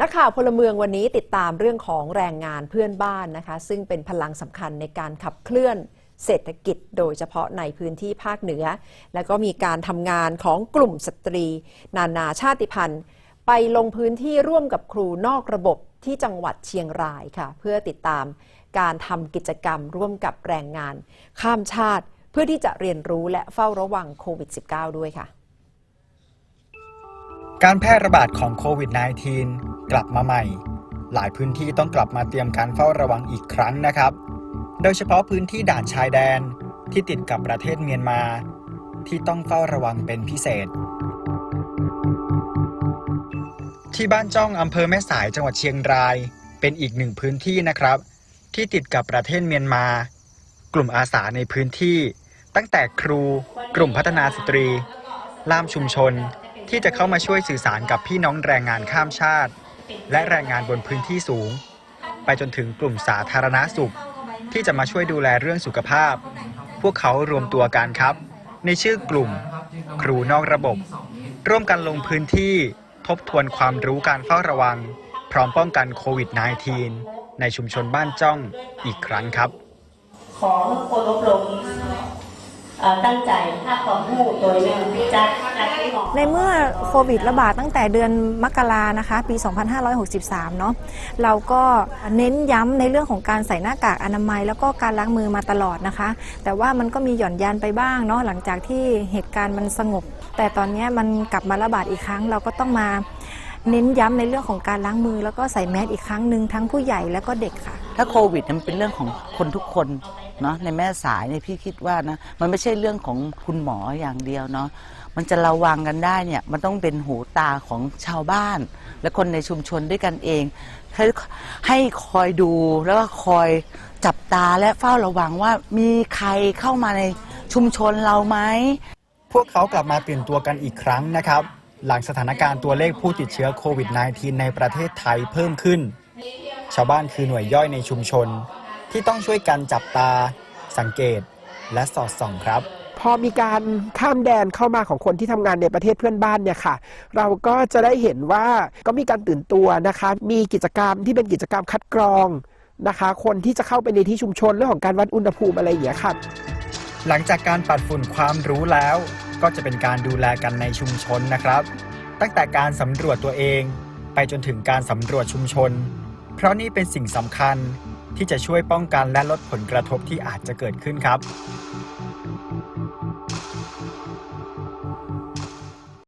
นักข่าวพลเมืองวันนี้ติดตามเรื่องของแรงงานเพื่อนบ้านนะคะ ซึ่งเป็นพลังสำคัญในการขับเคลื่อนเศรษฐกิจโดยเฉพาะในพื้นที่ภาคเหนือ และก็มีการทำงานของกลุ่มสตรี นานาชาติพันธุ์ ไปลงพื้นที่ร่วมกับครูนอกระบบที่จังหวัดเชียงรายค่ะ เพื่อติดตามการทำกิจกรรมร่วมกับแรงงาน ข้ามชาติเพื่อที่จะเรียนรู้และเฝ้าระวังโควิด -19 ด้วยค่ะ การแพร่ระบาดของโควิด -19 กลับมาใหม่ หลายพื้นที่ต้องกลับมาเตรียมการเฝ้าระวังอีกครั้งนะครับ โดยเฉพาะพื้นที่ด่านชายแดนที่ติดกับประเทศเมียนมา ที่ต้องเฝ้าระวังเป็นพิเศษ ที่บ้านจ้องอำเภอแม่สายจังหวัดเชียงราย เป็นอีกหนึ่งพื้นที่นะครับ ที่ติดกับประเทศเมียนมา กลุ่มอาสาในพื้นที่ ตั้งแต่ครู กลุ่มพัฒนาสตรี ล่ามชุมชนที่จะเข้ามาช่วยสื่อสารกับพี่น้องแรงงานข้ามชาติ และแรงงานบนพื้นที่สูง ไปจนถึงกลุ่มสาธารณสุข ที่จะมาช่วยดูแลเรื่องสุขภาพ พวกเขารวมตัวกันครับ ในชื่อกลุ่ม ครูนอกระบบ ร่วมกันลงพื้นที่ทบทวนความรู้การเฝ้าระวัง พร้อมป้องกันโควิด -19 ในชุมชนบ้านจ้องอีกครั้งครับ ขอให้คนอบรมเอ่อ ตั้งใจถ้าความรู้โดยไม่จัดจัดให้เหมาะในเมื่อโควิดระบาดตั้งแต่เดือนมกรานะคะ ปี 2563 เนาะเราก็เน้นย้ำในเรื่องของการใส่หน้ากากอนามัย แล้วก็การล้างมือมาตลอดนะคะ แต่ว่ามันก็มีหย่อนยานไปบ้างเนาะหลังจากที่เหตุการณ์มันสงบ แต่ตอนนี้มันกลับมาระบาดอีกครั้ง เราก็ต้องมาเน้นย้ำในเรื่องของการล้างมือ แล้วก็ใส่แมสอีกครั้งหนึ่งทั้งผู้ใหญ่แล้วก็เด็กค่ะ ถ้าโควิดมันเป็นเรื่องของคนทุกคนเนาะในแม่สายเนี่ยพี่คิดว่านะมันไม่ใช่เรื่องของคุณหมออย่างเดียวเนาะมันจะระวังกันได้เนี่ยมันต้องเป็นหูตาของชาวบ้าน และคนในชุมชนด้วยกันเองให้ให้คอยดูแล้วก็คอยจับตาและเฝ้าระวังว่ามีใครเข้ามาในชุมชนเราไหมพวกเขากลับมาตื่นตัวกันอีกครั้งนะครับ หลังสถานการณ์ตัวเลขผู้ติดเชื้อโควิด -19 ในประเทศไทยเพิ่มขึ้น ชาวบ้านคือหน่วยย่อยในชุมชน ที่ต้องช่วยกันจับตา สังเกต และสอดส่องครับ พอมีการข้ามแดนเข้ามาของคนที่ทำงานในประเทศเพื่อนบ้านเนี่ยค่ะ เราก็จะได้เห็นว่าก็มีการตื่นตัวนะคะ มีกิจกรรมที่เป็นกิจกรรมคัดกรองนะคะ คนที่จะเข้าไปในที่ชุมชนเรื่องของการวัดอุณหภูมิอะไรอย่างเงี้ยค่ะ หลังจากการปัดฝุ่นความรู้แล้ว ก็จะเป็นการดูแลกันในชุมชนนะครับ ตั้งแต่การสำรวจตัวเอง ไปจนถึงการสำรวจชุมชน เพราะนี่เป็นสิ่งสำคัญที่จะช่วยป้องกันและลดผลกระทบที่อาจจะเกิดขึ้นครับ